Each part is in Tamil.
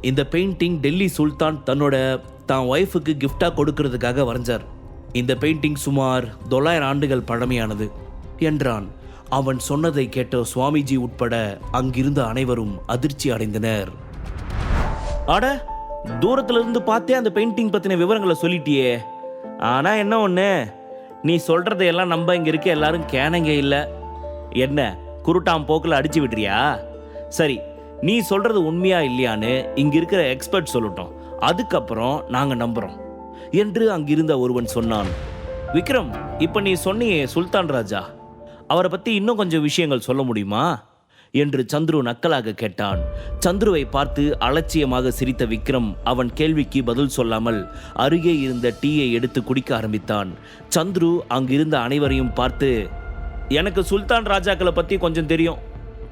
இந்த பெயிண்டிங் டெல்லி சுல்தான் தன்னோட தான் ஒய்ஃபுக்கு கிஃப்டாக கொடுக்கறதுக்காக வரைஞ்சார். இந்த பெயிண்டிங் சுமார் தொள்ளாயிரம் ஆண்டுகள் பழமையானது என்றான். அவன் சொன்னதை கேட்ட சுவாமிஜி உட்பட அங்கிருந்த அனைவரும் அதிர்ச்சி அடைந்தனர். அட தூரத்துல இருந்து பார்த்தே அந்த பெயிண்டிங் பத்தின விவரங்களை சொல்லிட்டியே. ஆனா என்ன ஒண்ணு? நீ சொல்றதையெல்லாம் நம்ப இங்க இருக்க எல்லாரும் கேனங்க இல்ல. என்ன குருட்டாம் போக்குல அடிச்சு விடுறியா? சரி நீ சொல்றது உண்மையா இல்லையான்னு இங்க இருக்கிற எக்ஸ்பர்ட் சொல்லட்டும். அதுக்கப்புறம் நாங்க நம்புறோம். என்று அங்கிருந்த ஒருவன் சொன்னான் விக்ரம் இப்ப நீ சொன்னியே சுல்தான் ராஜா அவரை பத்தி இன்னும் கொஞ்சம் விஷயங்கள் சொல்ல முடியுமா? என்று சந்துரு நக்கலாக கேட்டான். சந்துருவை பார்த்து அலட்சியமாக சிரித்த விக்ரம் அவன் கேள்விக்கு பதில் சொல்லாமல் அருகே இருந்த டீயை எடுத்து குடிக்க ஆரம்பித்தான். சந்துரு அங்கிருந்த அனைவரையும் பார்த்து எனக்கு சுல்தான் ராஜாக்களை பத்தி கொஞ்சம் தெரியும்.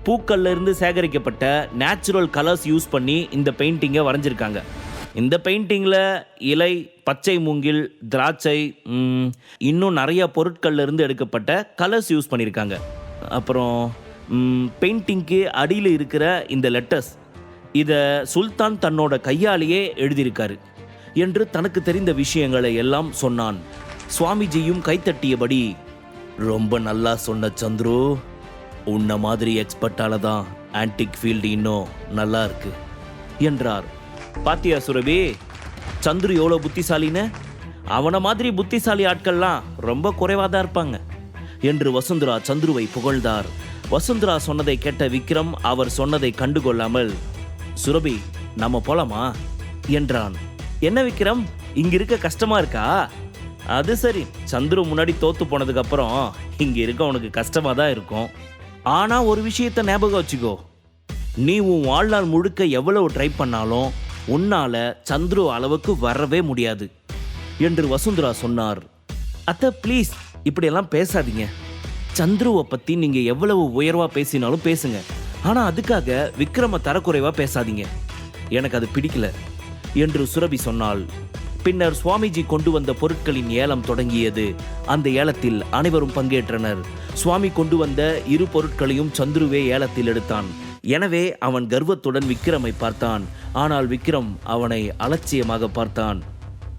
பூக்கள்ல இருந்து சேகரிக்கப்பட்ட நேச்சுரல் கலர்ஸ் யூஸ் பண்ணி இந்த பெயிண்டிங்கை வரைஞ்சிருக்காங்க. இந்த பெயிண்டிங்கில் இலை பச்சை மூங்கில் திராட்சை இன்னும் நிறைய பொருட்கள்ல இருந்து எடுக்கப்பட்ட கலர்ஸ் யூஸ் பண்ணியிருக்காங்க அப்புறம் பெயிண்டிங்க்கு அடியில் இருக்கிற இந்த லெட்டர்ஸ் இதை சுல்தான் தன்னோட கையாலேயே எழுதியிருக்காரு என்று தனக்கு தெரிந்த விஷயங்களை எல்லாம் சொன்னான். சுவாமிஜியும் கைத்தட்டியபடி ரொம்ப நல்லா சொன்ன சந்துரு. உன்ன மாதிரி எக்ஸ்பர்ட்டால தான் ஆன்டிக் ஃபீல்டு இன்னும் நல்லா இருக்கு என்றார். பாத்தியா சுரபி? சந்துரு எவ்வளோ புத்திசாலின்னு? அவனை மாதிரி புத்திசாலி ஆட்கள்லாம் ரொம்ப குறைவாக தான் இருப்பாங்க என்று வசுந்தரா சந்துருவை புகழ்ந்தார். வசுந்தரா சொன்னதை கேட்ட விக்ரம் அவர் சொன்னதை கண்டுகொள்ளாமல் சுரபி நம்ம போலாமா? என்றான். என்ன விக்ரம் இங்க இருக்க கஷ்டமா இருக்கா? அது சரி சந்துரு முன்னாடி தோத்து போனதுக்கு அப்புறம் இங்க இருக்க உனக்கு கஷ்டமா தான் இருக்கும். ஆனால் ஒரு விஷயத்தை ஞாபகம் வச்சுக்கோ. நீ உன் வாழ்நாள் முழுக்க எவ்வளவு ட்ரை பண்ணாலும் உன்னால் சந்துரு அளவுக்கு வரவே முடியாது என்று வசுந்தரா சொன்னார். அத்தை ப்ளீஸ் இப்படியெல்லாம் பேசாதீங்க. சந்துருவை பற்றி நீங்கள் எவ்வளவு உயர்வாக பேசினாலும் பேசுங்க. ஆனால் அதுக்காக விக்ரம தரக்குறைவாக பேசாதீங்க. எனக்கு அது பிடிக்கல என்று சுரபி சொன்னாள். பின்னர் சுவாமிஜி கொண்டு வந்த பொருட்களின் ஏலம் தொடங்கியது. அந்த ஏலத்தில் அனைவரும் பங்கேற்றனர். சுவாமி கொண்டு வந்த இரு பொருட்களையும் சந்துருவே ஏலத்தில் எடுத்தான். எனவே அவன் கர்வத்துடன் விக்ரமை பார்த்தான். ஆனால் விக்ரம் அவனை அலட்சியமாக பார்த்தான்.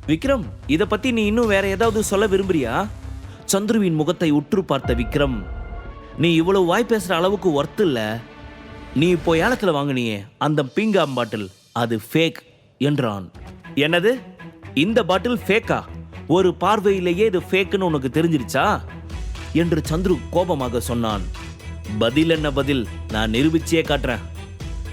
விக்ரம் இதை பத்தி நீ இன்னும் வேற ஏதாவது சொல்ல விரும்புறியா? சந்துருவின் முகத்தை உற்று பார்த்த விக்ரம் நீ இவ்வளவு வாய் பேசுற அளவுக்கு ஒர்த்து இல்ல. நீ இப்போ ஏலத்துல வாங்குனியே அந்த பீங்காம் பாட்டில் அது ஃபேக் என்றான். என்னது? இந்த பாட்டில் ஃபேக்கா ஒரு பார்வையிலேயே இது ஃபேக்குன்னு உனக்கு தெரிஞ்சிருச்சா? என்று சந்துரு கோபமாக சொன்னான். பதில் என்ன பதில்? நான் நிரூபிச்சே காட்டுறேன்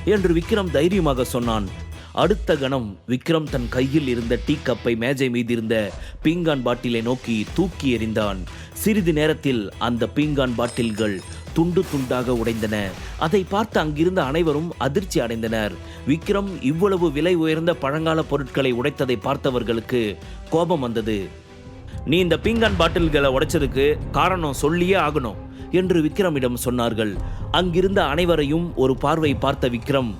என்று விக்ரம் தைரியமாக சொன்னான். அடுத்த கணம் விக்ரம் தன் கையில் இருந்த டீ கப்பை மேஜை மீது இருந்த பீங்கான் பாட்டிலை நோக்கி தூக்கி எறிந்தான். சிறிது நேரத்தில் அந்த பீங்கான் பாட்டில்கள் துண்டு துண்டாக உடைந்தன. அதை பார்த்து அங்கிருந்த அனைவரும் அதிர்ச்சி அடைந்தனர். விக்ரம் இவ்வளவு விலை உயர்ந்த பழங்கால பொருட்களை உடைத்ததை பார்த்தவர்களுக்கு கோபம் வந்தது. நீ இந்த பீங்கான் பாட்டில்களை உடைச்சதுக்கு காரணம் சொல்லியே ஆகணும் என்று விக்ரமிடம் சொன்னார்கள். அங்கிருந்த அனைவரையும் ஒரு பார்வை பார்த்த விக்ரம்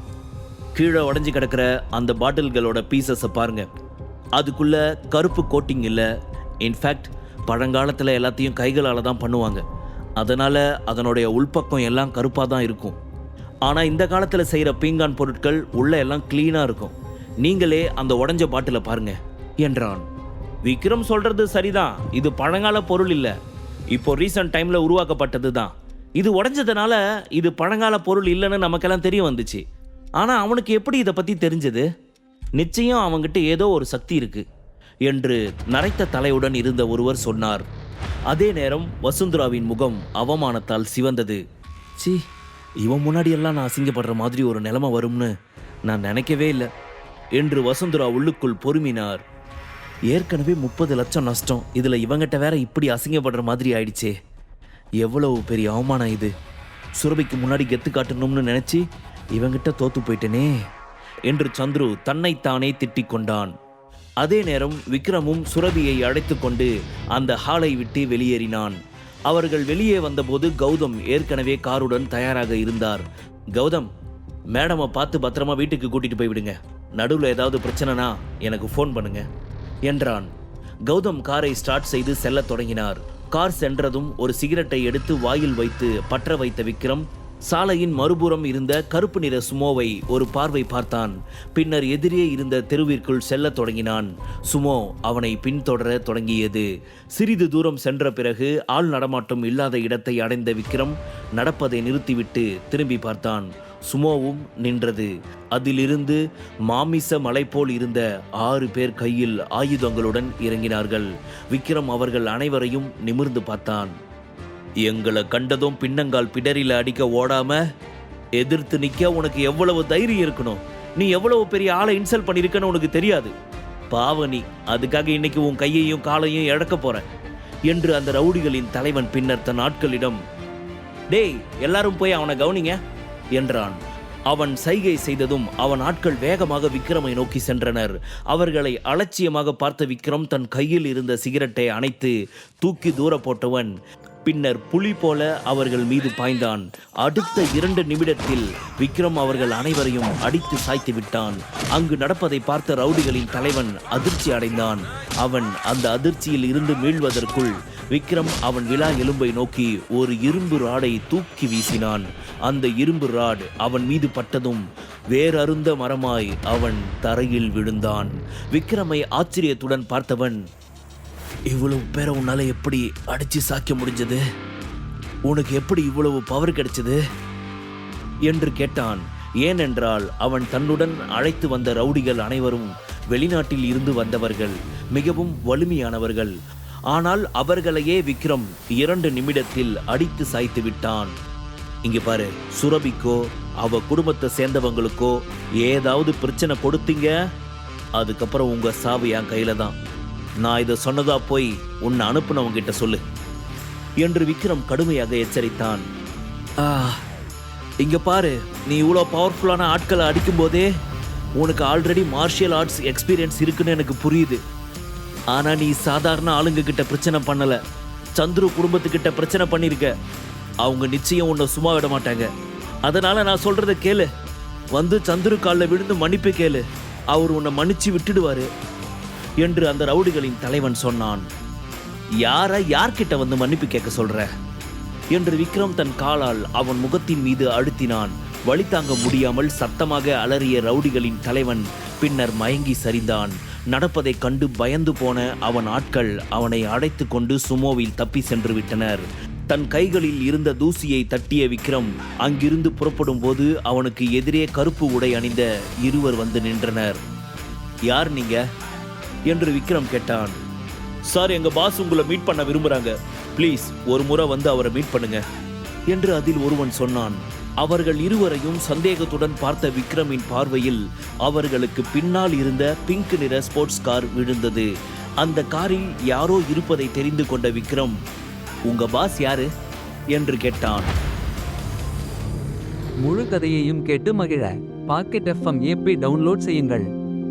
கீழே உடஞ்சி கிடக்கிற அந்த பாட்டில்களோட பீசஸை பாருங்க. அதுக்குள்ள கருப்பு கோட்டிங் இல்லை. இன்ஃபேக்ட் பழங்காலத்தில் எல்லாத்தையும் கைகளால் தான் பண்ணுவாங்க. அதனால் அதனுடைய உள்பக்கம் எல்லாம் கருப்பாக தான் இருக்கும். ஆனால் இந்த காலத்தில் செய்கிற பீங்கான் பொருட்கள் உள்ள எல்லாம் க்ளீனாக இருக்கும். நீங்களே அந்த உடஞ்ச பாட்டிலை பாருங்க என்றான். விக்ரம் சொல்கிறது சரிதான். இது பழங்கால பொருள் இல்லை. இப்போ ரீசன்ட் டைமில் உருவாக்கப்பட்டது தான். இது உடஞ்சதுனால இது பழங்கால பொருள் இல்லைன்னு நமக்கெல்லாம் தெரிய வந்துச்சு. ஆனால் அவனுக்கு எப்படி இதை பற்றி தெரிஞ்சது? நிச்சயம் அவன்கிட்ட ஏதோ ஒரு சக்தி இருக்குது என்று நரைத்த தலையுடன் இருந்த ஒருவர் சொன்னார். அதே நேரம் வசுந்தராவின் முகம் அவமானத்தால் சிவந்தது. சி இவன் முன்னாடியெல்லாம் நான் அசிங்கப்படுற மாதிரி ஒரு நிலைமை வரும்னு நான் நினைக்கவே இல்லை என்று வசுந்தரா உள்ளுக்குள் பொறுமினார். ஏற்கனவே முப்பது லட்சம் நஷ்டம் இதில் இவங்கிட்ட வேற இப்படி அசிங்கப்படுற மாதிரி ஆயிடுச்சே. எவ்வளவு பெரிய அவமானம் இது. சுரபிக்கு முன்னாடி கெத்து காட்டணும்னு நினச்சி இவங்கிட்ட தோத்து போயிட்டேனே என்று சந்துரு தன்னைத்தானே திட்டிக் கொண்டான். அதே நேரம் விக்ரமும் சுரபியை அழைத்துக்கொண்டு அந்த ஹாலை விட்டு வெளியேறினான். அவர்கள் வெளியே வந்தபோது கௌதம் ஏற்கனவே காருடன் தயாராக இருந்தார். கௌதம் மேடமை பார்த்து பத்திரமா வீட்டுக்கு கூட்டிட்டு போய்விடுங்க நடுவில் ஏதாவது பிரச்சனைனா எனக்கு ஃபோன் பண்ணுங்க என்றான். கௌதம் காரை ஸ்டார்ட் செய்து செல்லத் தொடங்கினார். கார் சென்றதும் ஒரு சிகரெட்டை எடுத்து வாயில் வைத்து பற்ற வைத்த விக்ரம் சாலையின் மறுபுறம் இருந்த கருப்பு நிற சுமோவை ஒரு பார்வை பார்த்தான். பின்னர் எதிரே இருந்த தெருவிற்குள் செல்லத் தொடங்கினான். சுமோ அவனை பின்தொடர தொடங்கியது. சிறிது தூரம் சென்ற பிறகு ஆள் நடமாட்டம் இல்லாத இடத்தை அடைந்த விக்ரம் நடப்பதை நிறுத்திவிட்டு திரும்பி பார்த்தான். சுமோவும் நின்றது. அதிலிருந்து மாமிச மலை போல் இருந்த ஆறு பேர் கையில் ஆயுதங்களுடன் இறங்கினார்கள். விக்ரம் அவர்கள் அனைவரையும் நிமிர்ந்து பார்த்தான். எங்களை கண்டதும் பின்னங்கால் பிடரியில் அடிக்க ஓடாம எதிர்த்து நிற்க உனக்கு எவ்வளவு தைரியம் இருக்கணும்? நீ எவ்வளவு பெரிய ஆளை இன்சல்ட் பண்ணியிருக்கன்னு உனக்கு தெரியாது. பாவனி அதுக்காக இன்னைக்கு உன் கையையும் காலையும் இழக்க போற. என்று அந்த ரவுடிகளின் தலைவன் பின்னர் தன் ஆட்களிடம் டேய் எல்லாரும் போய் அவனை கவனிங்க என்றான். அவன் சைகை செய்ததும் அவன் ஆட்கள் வேகமாக விக்ரமை நோக்கி சென்றனர். அவர்களை அலட்சியமாக பார்த்த விக்ரம் தன் கையில் இருந்த சிகரெட்டை அணைத்து தூக்கி தூர போட்டவன் பின்னர் புலி போல அவர்கள் மீது பாய்ந்தான். அடுத்த இரண்டு நிமிடத்தில் விக்ரம் அவர்கள் அனைவரையும் அடித்து சாய்த்து விட்டான். அங்கு நடப்பதை பார்த்த ரவுடிகளின் தலைவன் அதிர்ச்சி அடைந்தான். அவன் அந்த அதிர்ச்சியில் இருந்து மீள்வதற்குள் விக்ரம் அவன் விழா எலும்பை நோக்கி ஒரு இரும்பு ராடை தூக்கி வீசினான். அந்த இரும்பு ராட் அவன் மீது பட்டதும் வேறருந்த மரமாய் அவன் தரையில் விழுந்தான். விக்ரமை ஆச்சரியத்துடன் பார்த்தவன் இவ்வளவு பேரை உன்னால எப்படி அடிச்சு சாய்க்க முடிஞ்சது? உனக்கு எப்படி இவ்வளவு பவர் கிடைச்சது? என்று கேட்டான். ஏனென்றால் அவன் தன்னுடன் அழைத்து வந்த ரவுடிகள் அனைவரும் வெளிநாட்டில் இருந்து வந்தவர்கள் மிகவும் வலிமையானவர்கள். ஆனால் அவர்களையே விக்ரம் இரண்டு நிமிடத்தில் அடித்து சாய்த்து விட்டான். இங்க பாரு சுரபிக்கோ அவ குடும்பத்தை சேர்ந்தவங்களுக்கோ ஏதாவது பிரச்சனை கொடுத்தீங்க? அதுக்கப்புறம் உங்க சாவு என் கையில தான். நான் இதை சொன்னதா போய் உன்னை அனுப்புனவங்கிட்ட சொல்லு. என்று விக்ரம் கடுமையாக எச்சரித்தான். ஆ இங்க பாரு நீ இவ்வளோ பவர்ஃபுல்லான ஆட்களை அடிக்கும்போதே உனக்கு ஆல்ரெடி மார்ஷியல் ஆர்ட்ஸ் எக்ஸ்பீரியன்ஸ் இருக்குன்னு எனக்கு புரியுது. ஆனால் நீ சாதாரண ஆளுங்க கிட்ட பிரச்சனை பண்ணலை. சந்துரு குடும்பத்துக்கிட்ட பிரச்சனை பண்ணியிருக்க அவங்க நிச்சயம் உன்னை சும்மா விட மாட்டாங்க. அதனால நான் சொல்றத கேளு. வந்து சந்துரு காலில் விழுந்து மன்னிப்பு கேளு. அவர் உன்னை மன்னிச்சு விட்டுடுவாரு. என்று அந்த ரவுடிகளின் தலைவன் சொன்னான். யார யார்கிட்ட வந்து மன்னிப்பு கேட்க சொல்ற? என்று விக்ரம் தன் காலால் அவன் முகத்தின் மீது அழுத்தினான். வழி தாங்க முடியாமல் சத்தமாக அலறிய ரவுடிகளின் தலைவன் பின்னர் மயங்கி சரிந்தான். நடப்பதைக் கண்டு பயந்து போன அவன் ஆட்கள் அவனை அடைத்து கொண்டு சுமோவில் தப்பி சென்று விட்டனர். தன் கைகளில் இருந்த தூசியை தட்டிய விக்ரம் அங்கிருந்து புறப்படும் போது அவனுக்கு எதிரே கருப்பு உடை அணிந்த இருவர் வந்து நின்றனர். யார் நீங்க? என்று விக்ரம் கேட்டான். சார் எங்க பாஸ் உங்களை மீட் பண்ண விரும்புறாங்க. ப்ளீஸ் ஒரு முறை வந்து அவரை மீட் பண்ணுங்க. என்று அதில் ஒருவன் சொன்னான். அவர்கள் இருவரையும் சந்தேகத்துடன் பார்த்த விக்ரமின் பார்வையில் அவர்களுக்கு பின்னால் இருந்த பிங்க் நிற ஸ்போர்ட்ஸ் கார் விழுந்தது. அந்த காரில் யாரோ இருப்பதை தெரிந்து கொண்ட விக்ரம் உங்க பாஸ் யாரு? என்று கேட்டான். முழு கதையையும் கேட்டு மகிழ. பாக்கெட் எஃப்எம் ஏபி டவுன்லோட் செய்யுங்கள்.